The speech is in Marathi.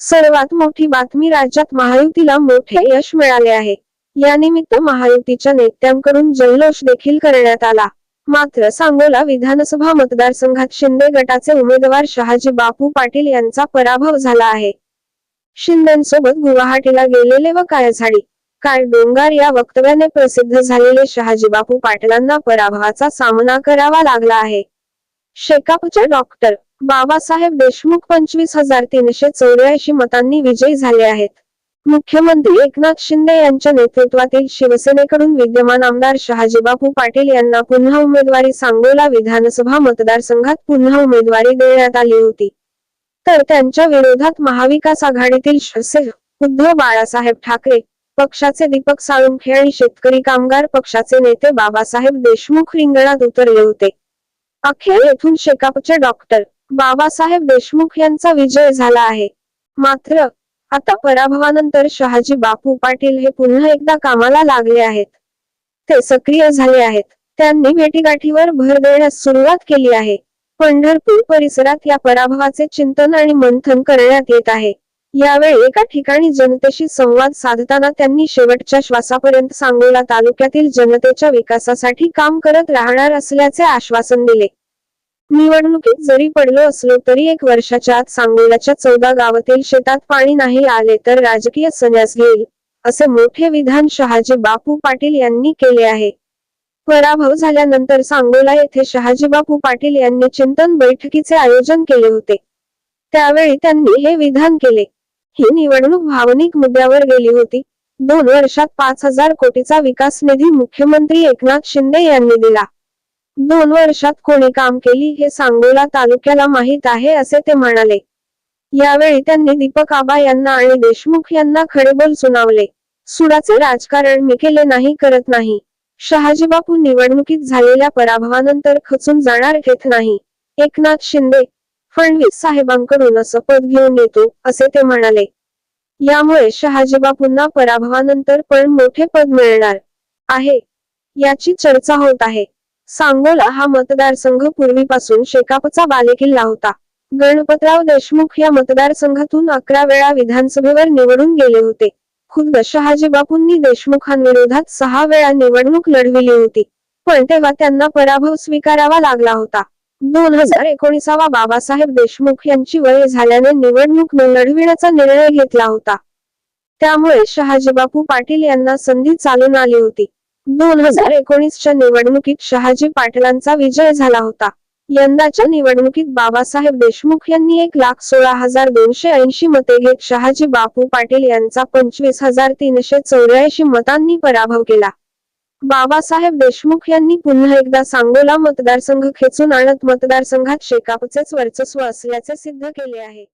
सर्वात मोठी बातमी राज्यात महायुतीला मोठे यश मिळाले आहे. यानिमित्त महायुतीच्या नेत्यांकडून जल्लोष देखील करण्यात आला. मात्र सांगोला विधानसभा मतदारसंघात शिंदे गटाचे उमेदवार शहाजी बापू पाटील यांचा पराभव झाला आहे. शिंदेसोबत गुवाहाटीला गेलेले व कायझाडी काय डोंगार या वक्तव्याने प्रसिद्ध झालेले शहाजी बापू पाटलांना पराभवाचा सामना करावा लागला आहे. शेकापच्या डॉक्टर बाबासाहेब देशमुख पंचवीस हजार तीनशे चौऱ्याऐंशी मतांनी विजयी झाले आहेत. मुख्यमंत्री एकनाथ शिंदे यांच्या नेतृत्वातील शिवसेनेकडून विद्यमान आमदार शहाजीबापू पाटील यांना पुन्हा उमेदवारी सांगोला विधानसभा मतदारसंघात पुन्हा उमेदवारी देण्यात आली होती. तर त्यांच्या विरोधात महाविकास आघाडीतील उद्धव बाळासाहेब ठाकरे पक्षाचे दीपक साळुंखे आणि शेतकरी कामगार पक्षाचे नेते बाबासाहेब देशमुख रिंगणात उतरले होते. अखेर येथून शेकापचे डॉक्टर बाबासाहेब देशमुख यांचा विजय झाला आहे. मात्र आता पराभवानंतर शहाजी बापू पाटील हे पुन्हा एकदा कामाला लागले आहेत. ते सक्रिय झाले आहेत. त्यांनी भेटीगाठीवर भर देण्यास सुरुवात केली आहे. पंढरपूर परिसरात या पराभवाचे चिंतन आणि मंथन करण्यात येत आहे. यावेळी एका ठिकाणी जनतेशी संवाद साधताना त्यांनी शेवटच्या श्वासापर्यंत सांगोला तालुक्यातील जनतेच्या विकासासाठी काम करत राहणार असल्याचे आश्वासन दिले. निवडणुकीत जरी पडलो असलो तरी एक वर्षाच्या आत सांगोल्याच्या चौदा गावातील शेतात पाणी नाही आले तर राजकीय संन्यास घेईल असे मोठे विधान शहाजी बापू पाटील यांनी केले आहे. पराभव झाल्यानंतर सांगोला येथे शहाजी बापू पाटील यांनी चिंतन बैठकीचे आयोजन केले होते. त्यावेळी त्यांनी हे विधान केले. ही निवडणूक भावनिक मुद्द्यावर गेली होती. दोन वर्षात पाच हजार कोटीचा विकास निधी मुख्यमंत्री एकनाथ शिंदे यांनी दिला. दोन वर्षात कोणी काम केली हे सांगोला तालुक्याला माहीत आहे असे ते म्हणाले. यावेळी त्यांनी दीपक आबा यांना आणि देशमुख यांना खडेबोल सुनावले. सुडाचे राजकारण मी केले नाही करत नाही. शहाजीबापू निवडणुकीत झालेल्या पराभवानंतर खचून जाणार घेत नाही. एकनाथ शिंदे फडणवीस साहेबांकडून असं पद घेऊन येतो असे ते म्हणाले. यामुळे शहाजीबापूंना पराभवानंतर पण मोठे पद मिळणार आहे याची चर्चा होत आहे. सांगोला हा मतदारसंघ पूर्वीपासून शेकापचा बालेकिल्ला होता. गणपतराव देशमुख या मतदारसंघातून अकरा वेळा विधानसभेवर निवडून गेले होते. खुद्द शहाजी बापूंनी देशमुखांविरोधात सहा वेळा निवडणूक लढविली होती. पण तेव्हा त्यांना पराभव स्वीकारावा लागला होता. दोन हजार एकोणीसावा बाबासाहेब देशमुख यांची वय झाल्याने निवडणूक न लढविण्याचा निर्णय घेतला होता. त्यामुळे शहाजीबापू पाटील यांना संधी चालून आली होती. दोन हजार एकोणीसच्या निवडणुकीत शहाजी पाटलांचा विजय झाला होता. यंदाच्या निवडणुकीत बाबासाहेब देशमुख यांनी एक लाख सोळा हजार दोनशे ऐंशी मते घेत शहाजी बापू पाटील यांचा पंचवीस हजार तीनशे चौऱ्याऐंशी मतांनी पराभव केला. बाबासाहेब देशमुख यांनी पुन्हा एकदा सांगोला मतदारसंघ खेचून आणत मतदारसंघात शेकापचेच वर्चस्व असल्याचे सिद्ध केले आहे.